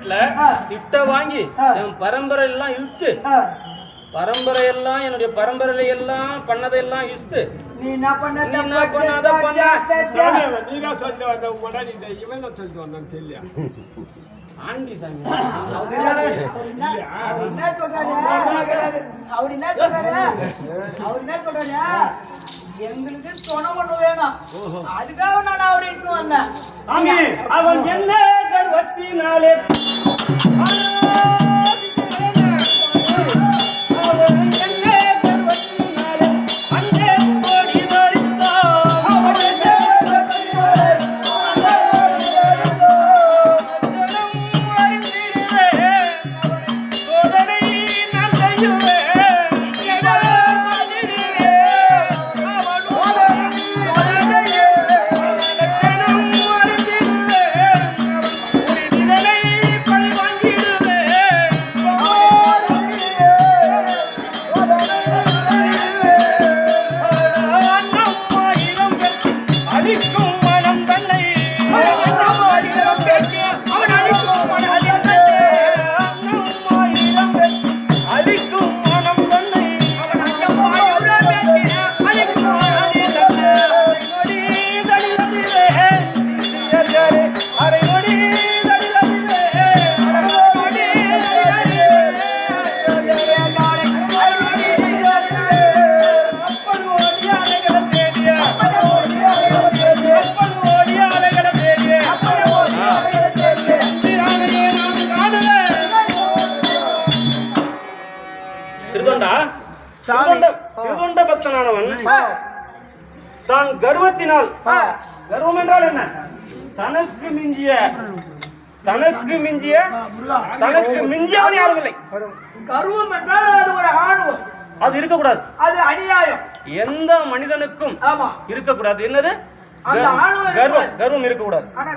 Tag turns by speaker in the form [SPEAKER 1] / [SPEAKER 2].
[SPEAKER 1] வீட்டுல. திட்ட வாங்கி. என் பரம்பரை எல்லாம் இழுத்து பரம்பரை எல்லாம் என்னுடைய பரம்பரையில எல்லாம் பண்ணதெல்லாம் இழுத்து.
[SPEAKER 2] நீ என்ன பண்ண?
[SPEAKER 1] நீ என்ன பண்ண, அதை பண்ண.
[SPEAKER 3] நீ தான் சொல்லிட்டு வந்த உடனே இந்த இவன் தான் சொல்லிட்டு வந்தான் தெரியல.
[SPEAKER 1] ஆண்டி சாமி.
[SPEAKER 2] அவர் என்ன? என்ன சொல்றாரு? அவர் என்ன சொல்றாரு? அவர் என்ன சொல்றாரு? எங்களுக்கு துணை ஒண்ணு வேணும். அதுக்காக நான் அவரை இட்டு வந்தேன்.
[SPEAKER 1] சாமி அவன் என்ன கர்வத்தினாலே அவன் திருதொண்டா பக்தனானவன் தான் கர்வத்தினால். கர்வம் என்றால் என்ன? தனக்கு மிஞ்சிய தனக்கு மிஞ்சிய தனக்கு மிஞ்சியவன் யாரும் இல்லை.
[SPEAKER 2] கருவம் என்றால் அது ஒரு ஆணவம்.
[SPEAKER 1] அது இருக்கக்கூடாது.
[SPEAKER 2] அது அநியாயம்.
[SPEAKER 1] எந்த மனிதனுக்கும் இருக்கக்கூடாது. என்னது?
[SPEAKER 2] அந்த
[SPEAKER 1] கர்-
[SPEAKER 2] ஆணவம்
[SPEAKER 1] கர்வம். கர்வம் இருக்கக்கூடாது.
[SPEAKER 2] ஆனா